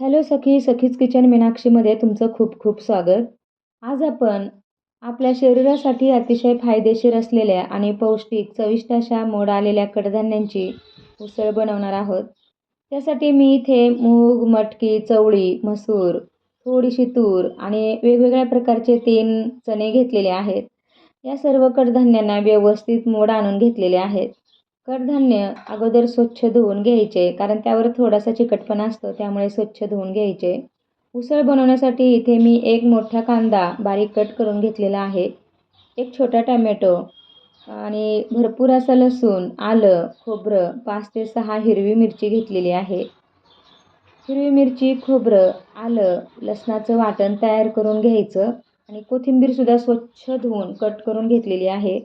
Hello सखी सखीज kitchen मीनाक्षीमध्ये तुमचं खूप खूप स्वागत. आज आपण आपल्या शरीरासाठी अतिशय फायदेशीर असलेल्या आणि पौष्टिक चविष्ट अशा मोड आलेल्या कडधान्यांची उसळ बनवणार आहोत. त्यासाठी मी इथे मूग मटकी चवळी मसूर थोडीशी तूर आणि वेगवेगळ्या प्रकारचे तीन चणे घेतलेले आहेत. या सर्व कडधान्यांना व्यवस्थित मोड आणून घेतलेले आहेत. कडधान्य अगोदर स्वच्छ धुवून घ्यायचे कारण त्यावर थोडासा चिकटपणा असतो त्यामुळे स्वच्छ धुवून घ्यायचे. उसळ बनवण्यासाठी इथे मी एक मोठा कांदा बारीक कट करून घेतलेला आहे. एक छोटा टॅमॅटो आणि भरपूर असं लसूण आलं खोबरं पाच ते सहा हिरवी मिरची घेतलेली आहे. हिरवी मिरची खोबरं आलं लसणाचं वाटण तयार करून घ्यायचं आणि कोथिंबीरसुद्धा स्वच्छ धुवून कट करून घेतलेली आहे.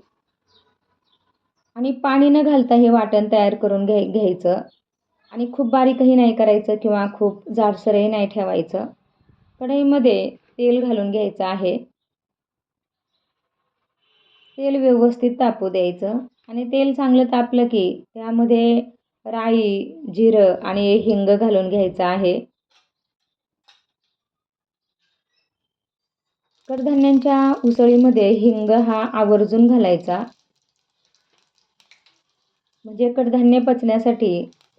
आणि पाणी न घालता हे वाटण तयार करून घ्याय घ्यायचं. आणि खूप बारीकही नाही करायचं किंवा खूप जाडसरही नाही ठेवायचं. कढईमध्ये तेल घालून घ्यायचं आहे. तेल व्यवस्थित तापू द्यायचं. आणि तेल चांगलं तापलं की त्यामध्ये राई जिरं आणि हिंग घालून घ्यायचं आहे. कडधान्यांच्या उसळीमध्ये हिंग हा आवर्जून घालायचा. म्हणजे कडधान्य पचण्यासाठी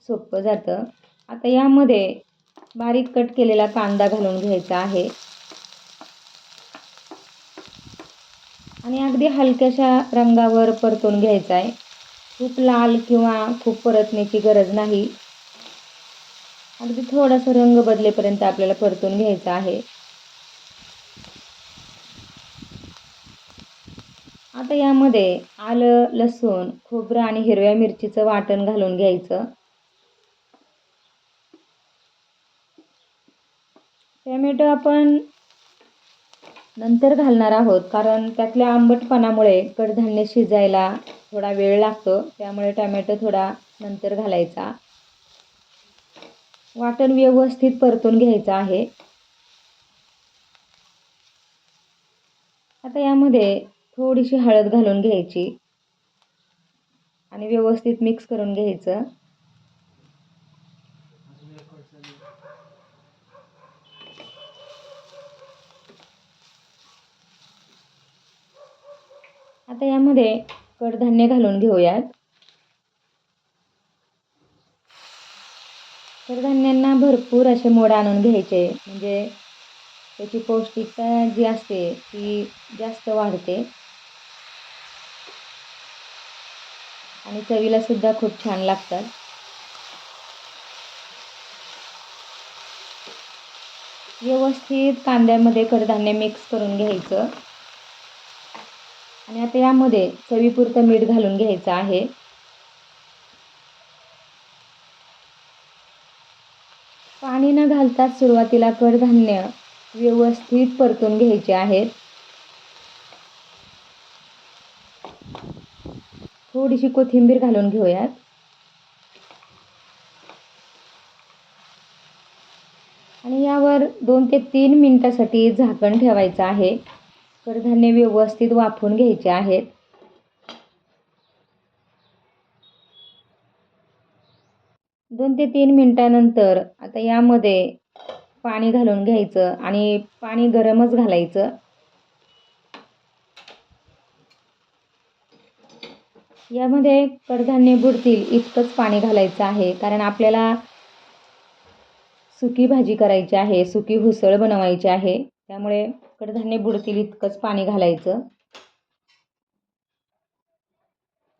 सोपं जातं. आता यामध्ये बारीक कट केलेला कांदा घालून घ्यायचा आहे. आणि अगदी हलक्याशा रंगावर परतून घ्यायचा आहे. खूप लाल किंवा खूप परतण्याची गरज नाही. अगदी थोडासा रंग बदलेपर्यंत आपल्याला परतून घ्यायचा आहे. आता यामध्ये आलं लसूण खोबरं आणि हिरव्या मिरचीचं वाटण घालून घ्यायचं. टॅमॅटो आपण नंतर घालणार आहोत कारण त्यातल्या आंबटपणामुळे कडधान्य शिजायला थोडा वेळ लागतो त्यामुळे टॅमॅटो थोडा नंतर घालायचा. वाटण व्यवस्थित परतून घ्यायचं आहे. आता यामध्ये थोडीशी हळद घालून घ्यायची. आणि व्यवस्थित मिक्स करून घ्यायचं. आता यामध्ये कडधान्य घालून घेऊयात. कडधान्यांना भरपूर असे मोड आणून घ्यायचे. म्हणजे त्याची पौष्टिकता जी असते ती जास्त वाढते. आणि चवीला सुद्धा खूप छान लागतात. व्यवस्थित कांद्यामध्ये कडधान्य मिक्स करून घ्यायचं. आणि आता यामध्ये चवीपुरतं मीठ घालून घ्यायचं आहे. पाणी न घालताच सुरुवातीला कडधान्य व्यवस्थित परतून घ्यायचे आहेत. थोडीशी कोथिंबीर घालून घेऊयात. आणि यावर दोन ते तीन मिनटासाठी झाकण ठेवायचं आहे. कडधान्य व्यवस्थित वाफून घ्यायचे आहेत. दोन ते तीन मिनटानंतर आता यामध्ये पाणी घालून घ्यायचं आणि पाणी गरमच घालायचं. यामध्ये कडधान्य बुडतील इतकंच पाणी घालायचं आहे. कारण आपल्याला सुकी भाजी करायची आहे सुकी हुसळ बनवायची आहे. त्यामुळे कडधान्य बुडतील इतकंच पाणी घालायचं.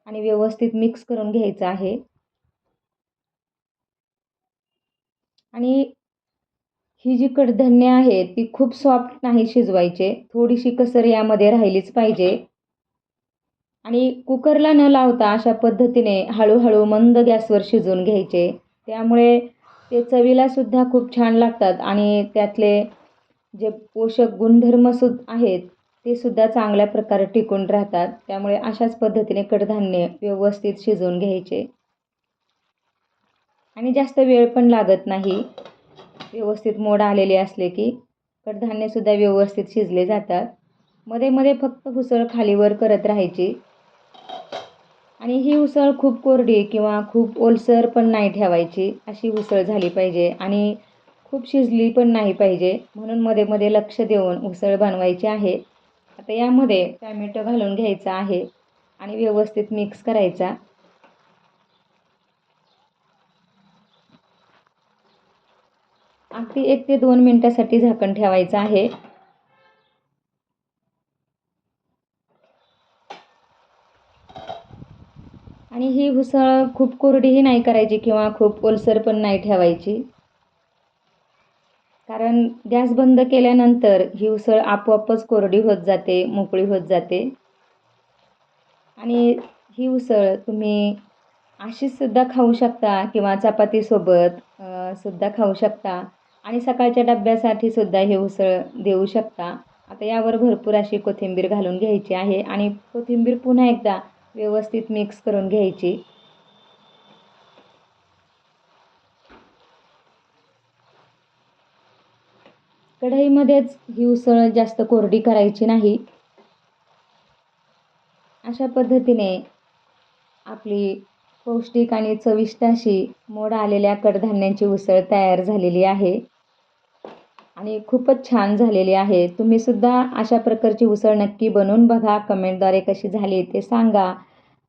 आणि व्यवस्थित मिक्स करून घ्यायचं आहे. आणि ही जी कडधान्य आहे ती खूप सॉफ्ट नाही शिजवायचे. थोडीशी कसर यामध्ये राहिलीच पाहिजे. आणि कुकरला न लावता अशा पद्धतीने हळूहळू मंद गॅसवर शिजवून घ्यायचे. त्यामुळे ते चवीलासुद्धा खूप छान लागतात आणि त्यातले जे पोषक गुणधर्म सु आहेत ते सुद्धा चांगल्या प्रकारे टिकून राहतात. त्यामुळे अशाच पद्धतीने कडधान्य व्यवस्थित शिजवून घ्यायचे. आणि जास्त वेळ पण लागत नाही. व्यवस्थित मोड आलेले असले की कडधान्यसुद्धा व्यवस्थित शिजले जातात. मध्ये मध्ये फक्त उसळ खालीवर करत राहायची. आणि ही उसळ खूप कोरडी किंवा खूप ओलसर पण नाही ठेवायची अशी उसळ झाली पाहिजे आणि खूप शिजली पण नाही पाहिजे. म्हणून मध्ये मध्ये लक्ष देऊन उसळ बनवायची आहे. आता यामध्ये टॅमॅटो घालून घ्यायचा आहे आणि व्यवस्थित मिक्स करायचा. अगदी एक ते दोन मिनटासाठी झाकण ठेवायचं आहे. आणि ही उसळ खूप कोरडीही नाही करायची किंवा खूप ओलसर पण नाही ठेवायची. कारण गॅस बंद केल्यानंतर ही उसळ आपोआपच कोरडी होत जाते मोकळी होत जाते. आणि ही उसळ तुम्ही अशीचसुद्धा खाऊ शकता किंवा चपातीसोबत सुद्धा खाऊ शकता. आणि सकाळच्या डब्यासाठी सुद्धा हे उसळ देऊ शकता. आता यावर भरपूर अशी कोथिंबीर घालून घ्यायची आहे आणि कोथिंबीर पुन्हा एकदा व्यवस्थित मिक्स करून घ्यायची. कढईमध्येच ही उसळ जास्त कोरडी करायची नाही. अशा पद्धतीने आपली पौष्टिक आणि चविष्ट अशी मोड आलेल्या कडधान्यांची उसळ तयार झालेली आहे. आणि खूपच छान झालेली आहे. तुम्ही सुद्धा अशा प्रकारची उसळ नक्की बनवून बघा. कमेंटद्वारे कशी झाली ते सांगा.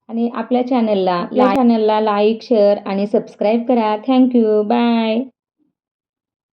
आणि आपल्या चॅनलला चॅनलला लाईक शेअर आणि सबस्क्राईब करा. Thank you bye